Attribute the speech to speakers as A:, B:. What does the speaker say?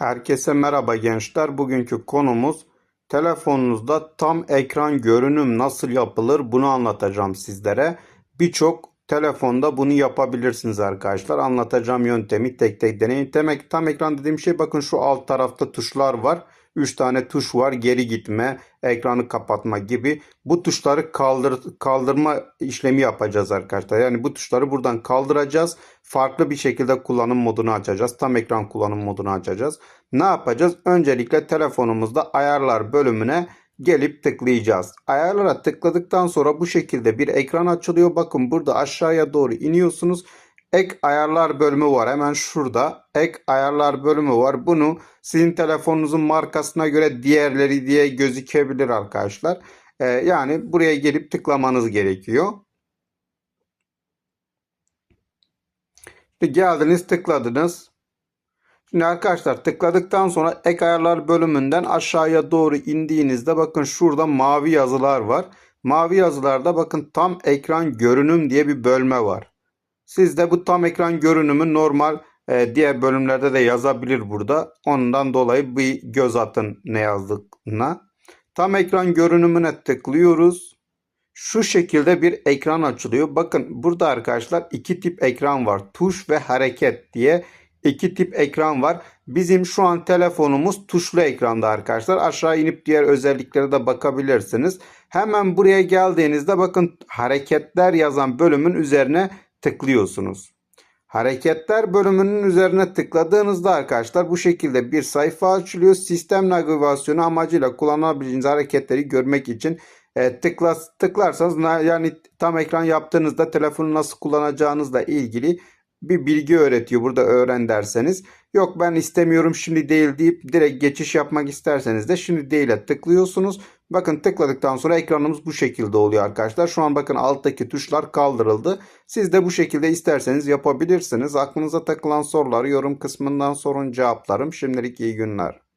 A: Herkese merhaba gençler. Bugünkü konumuz telefonunuzda tam ekran görünüm nasıl yapılır bunu anlatacağım sizlere. Birçok telefonda bunu yapabilirsiniz arkadaşlar. Anlatacağım yöntemi tek tek deneyin. Demek tam ekran dediğim şey bakın şu alt tarafta tuşlar var. 3 tane tuş var. Geri gitme, ekranı kapatma gibi. Bu tuşları kaldır, kaldırma işlemi yapacağız arkadaşlar. Yani bu tuşları buradan kaldıracağız. Farklı bir şekilde kullanım modunu açacağız. Tam ekran kullanım modunu açacağız. Ne yapacağız? Öncelikle telefonumuzda ayarlar bölümüne gelip tıklayacağız. Ayarlara tıkladıktan sonra bu şekilde bir ekran açılıyor. Bakın burada aşağıya doğru iniyorsunuz. Ek ayarlar bölümü var. Hemen şurada ek ayarlar bölümü var. Bunu sizin telefonunuzun markasına göre diğerleri diye gözükebilir arkadaşlar. Ee, yani buraya gelip tıklamanız gerekiyor. Şimdi geldiniz tıkladınız. Şimdi arkadaşlar tıkladıktan sonra ek ayarlar bölümünden aşağıya doğru indiğinizde bakın şurada mavi yazılar var. Mavi yazılarda bakın tam ekran görünüm diye bir bölme var. Siz de bu tam ekran görünümü normal e, diğer bölümlerde de yazabilir burada. Ondan dolayı bir göz atın ne yazdığına. Tam ekran görünümüne tıklıyoruz. Şu şekilde bir ekran açılıyor. Bakın burada arkadaşlar iki tip ekran var. Tuş ve hareket diye iki tip ekran var. Bizim şu an telefonumuz tuşlu ekranda arkadaşlar. Aşağı inip diğer özelliklere de bakabilirsiniz. Hemen buraya geldiğinizde bakın hareketler yazan bölümün üzerine tıklıyorsunuz. Hareketler bölümünün üzerine tıkladığınızda arkadaşlar bu şekilde bir sayfa açılıyor. Sistem navigasyonu amacıyla kullanabileceğiniz hareketleri görmek için e, tıkla, tıklarsanız yani tam ekran yaptığınızda telefonu nasıl kullanacağınızla ilgili bir bilgi öğretiyor. Burada öğren derseniz. Yok ben istemiyorum şimdi değil deyip direkt geçiş yapmak isterseniz de şimdi değil'e tıklıyorsunuz. Bakın tıkladıktan sonra ekranımız bu şekilde oluyor arkadaşlar. Şu an bakın alttaki tuşlar kaldırıldı. Siz de bu şekilde isterseniz yapabilirsiniz. Aklınıza takılan soruları yorum kısmından sorun cevaplarım. Şimdilik iyi günler.